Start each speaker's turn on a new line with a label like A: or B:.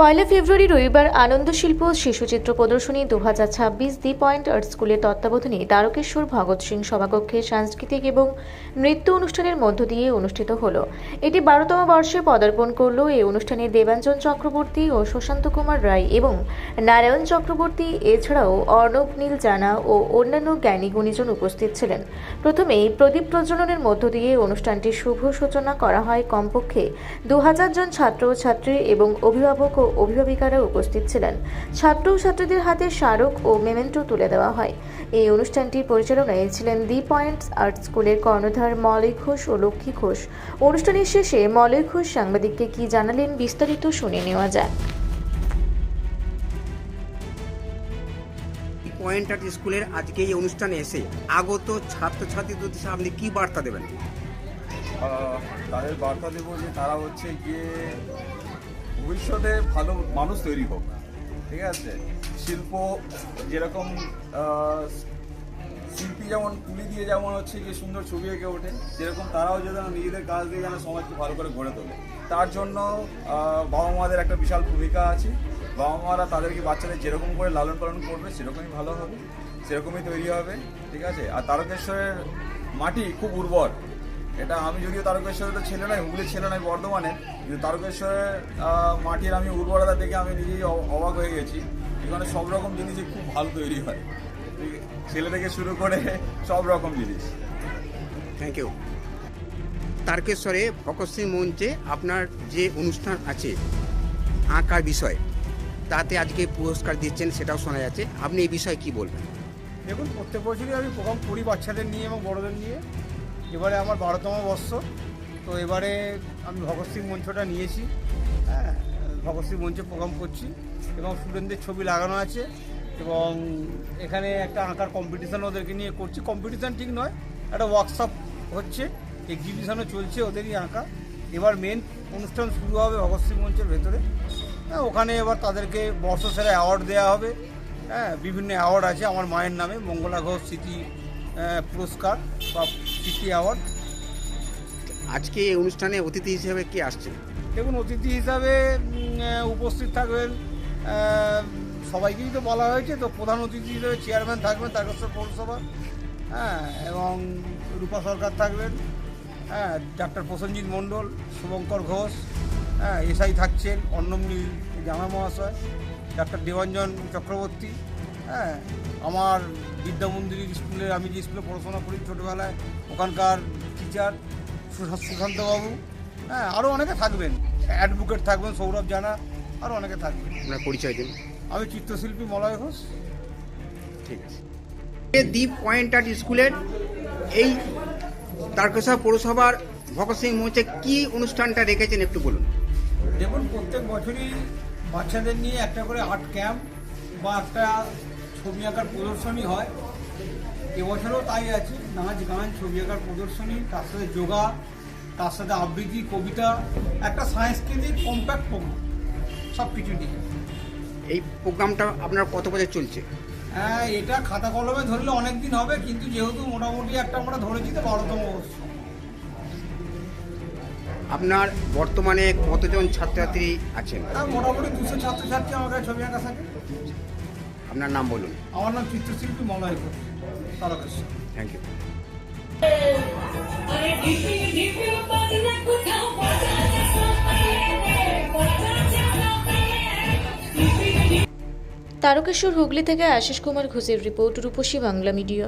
A: পয়লা ফেব্রুয়ারি রবিবার আনন্দ শিল্প শিশুচিত্র প্রদর্শনী দু হাজার ছাব্বিশ দি পয়েন্ট আর্ট স্কুলের তত্ত্বাবধানে দ্বারকেশ্বর ভগৎ সিং সভাকক্ষে সাংস্কৃতিক এবং নৃত্য অনুষ্ঠানের মধ্য দিয়ে অনুষ্ঠিত হলো। এটি বারোতম বর্ষে পদার্পণ করল এই অনুষ্ঠানে দেবাঞ্জন চক্রবর্তী ও সুশান্ত কুমার রায় এবং নারায়ণ চক্রবর্তী, এছাড়াও অর্ণব নীল জানা ও অন্যান্য জ্ঞানী গুণীজন উপস্থিত ছিলেন। প্রথমেই প্রদীপ প্রজ্বলনের মধ্য দিয়ে অনুষ্ঠানটি শুভ সূচনা করা হয় কমপক্ষে দু হাজার জন ছাত্র ছাত্রী এবং অভিভাবক ও অভিভাবিকারা উপস্থিত ছিলেন। ছাত্র ও ছাত্রীদের হাতে স্মারক ও মেমেন্টো তুলে দেওয়া হয়। এই অনুষ্ঠানটির পরিচালনায় ছিলেন দি পয়েন্ট আর্ট স্কুলের কর্ণধার মলয় ঘোষ ও লক্ষ্মী ঘোষ। অনুষ্ঠানের শেষে মলয় ঘোষ সাংবাদিককে কি জানালেন বিস্তারিত শুনে নেওয়া যাক।
B: পয়েন্ট আর্ট স্কুলের আজকে এই অনুষ্ঠানে এসে আগত ছাত্রছাত্রীদের উদ্দেশ্যে আপনি কি বার্তা দেবেন?
C: তাদের বার্তা দেবো যে তারা হচ্ছে গিয়ে ভবিষ্যতে ভালো মানুষ তৈরি হোক, ঠিক আছে? শিল্প যেরকম শিল্পী যেমন তুলি দিয়ে যেমন হচ্ছে গিয়ে সুন্দর ছবি এঁকে ওঠে, যেরকম তারাও যেন নিজেদের কাজ দিয়ে যেন সমাজকে ভালো করে গড়ে তোলে। তার জন্য বাবা মাদের একটা বিশাল ভূমিকা আছে। বাবা মারা তাদেরকে বাচ্চাদের যেরকম করে লালন পালন করবে, সেরকমই ভালো হবে, সেরকমই তৈরি হবে, ঠিক আছে? আর তারকেশ্বরের মাটি খুব উর্বর। এটা আমি যদিও তারকেশ্বরের তো ছেলে নয় হুগলির ছেলে নয় বর্ধমানে কিন্তু তারকেশ্বরের মাটির আমি উর্বরতা দেখে আমি নিজেই অবাক হয়ে গেছি। এখানে সব রকম জিনিসই খুব ভালো তৈরি হয়। ছেলে থেকে শুরু করে সব রকম জিনিস।
B: থ্যাংক ইউ তারকেশ্বরে ভগৎ সিং মঞ্চে আপনার যে অনুষ্ঠান আছে আঁকার বিষয় তাতে আজকে পুরস্কার দিচ্ছেন সেটাও শোনা যাচ্ছে। আপনি এই বিষয়ে কি বলবেন?
D: দেখুন প্রত্যেক বছরই আমি প্রোগ্রাম করি বাচ্চাদের নিয়ে এবং বড়দের নিয়ে এবারে আমার বারোতম বর্ষ, তো এবারে আমি ভগৎ সিং মঞ্চটা নিয়েছি হ্যাঁ ভগৎ সিং মঞ্চে প্রোগ্রাম করছি এবং স্টুডেন্টদের ছবি লাগানো আছে এবং এখানে একটা আঁকার কম্পিটিশান ওদেরকে নিয়ে করছি। কম্পিটিশান ঠিক নয়, একটা ওয়ার্কশপ হচ্ছে এক্সিবিশনও চলছে ওদেরই আঁকা। এবার মেন অনুষ্ঠান শুরু হবে ভগৎ সিং মঞ্চের ভেতরে। হ্যাঁ ওখানে এবার তাদেরকে বর্ষসেরা অ্যাওয়ার্ড দেওয়া হবে। হ্যাঁ বিভিন্ন অ্যাওয়ার্ড আছে, আমার মায়ের নামে, মঙ্গলা ঘোষ, স্মৃতি পুরস্কার বা স্মৃতি অ্যাওয়ার্ড।
B: আজকে এই অনুষ্ঠানে অতিথি হিসেবে কে আসছে
D: দেখুন অতিথি হিসাবে উপস্থিত থাকবেন সবাইকেই তো বলা হয়েছে তো প্রধান অতিথি হিসেবে চেয়ারম্যান থাকবেন তারকেশ্বর পৌরসভা হ্যাঁ এবং রূপা সরকার থাকবেন হ্যাঁ ডাক্তার প্রসেনজিৎ মণ্ডল শুভঙ্কর ঘোষ হ্যাঁ এসআই থাকছেন অন্নমী জামা মহাশয় ডাক্তার দেবাঞ্জন চক্রবর্তী হ্যাঁ আমার বিদ্যা মন্দির স্কুলে আমি যে স্কুলে পড়াশোনা করি ছোটোবেলায় ওখানকার টিচার সুশান্তবাবু হ্যাঁ আরও অনেকে থাকবেন। অ্যাডভোকেট থাকবেন সৌরভ জানা আরও অনেকে থাকবেন।
B: আপনার পরিচয় দিন।
D: আমি চিত্রশিল্পী মলয় ঘোষ।
B: ঠিক আছে। দ্বীপ পয়েন্ট আর্ট স্কুলের এই তারকেশ্বর পৌরসভার ভগৎ সিং মঞ্চে কি অনুষ্ঠানটা রেখেছেন একটু বলুন?
D: দেখুন প্রত্যেক বছরই বাচ্চাদের নিয়ে একটা করে আর্ট ক্যাম্প বা একটা ছবি আঁকার প্রদর্শনী হয়। এবছরও তাই আছে নাচ গান ছবি আঁকার প্রদর্শনী তার সাথে যোগা তার সাথে আবৃত্তি কবিতা একটা সাংস্কৃতিক কম্প্যাক্ট প্রোগ্রাম সব কিছু নিয়ে।
B: এই প্রোগ্রামটা আপনার কত বছর চলছে?
D: হ্যাঁ এটা খাতা কলমে ধরলে অনেক দিন হবে কিন্তু যেহেতু মোটামুটি একটা আমরা ধরেছি তো বারোতম
B: আপনার বর্তমানে কতজন ছাত্রছাত্রী আছেন?
D: হ্যাঁ মোটামুটি দুশো ছাত্রছাত্রী আমার কাছে ছবি আঁকা থাকে।
B: আপনার নাম বলুন।
D: আমার নাম চিত্রশিল্পী মলয়
A: তারকেশ্বর হুগলি থেকে আশিস কুমার ঘোষের রিপোর্ট রূপসী বাংলা মিডিয়া।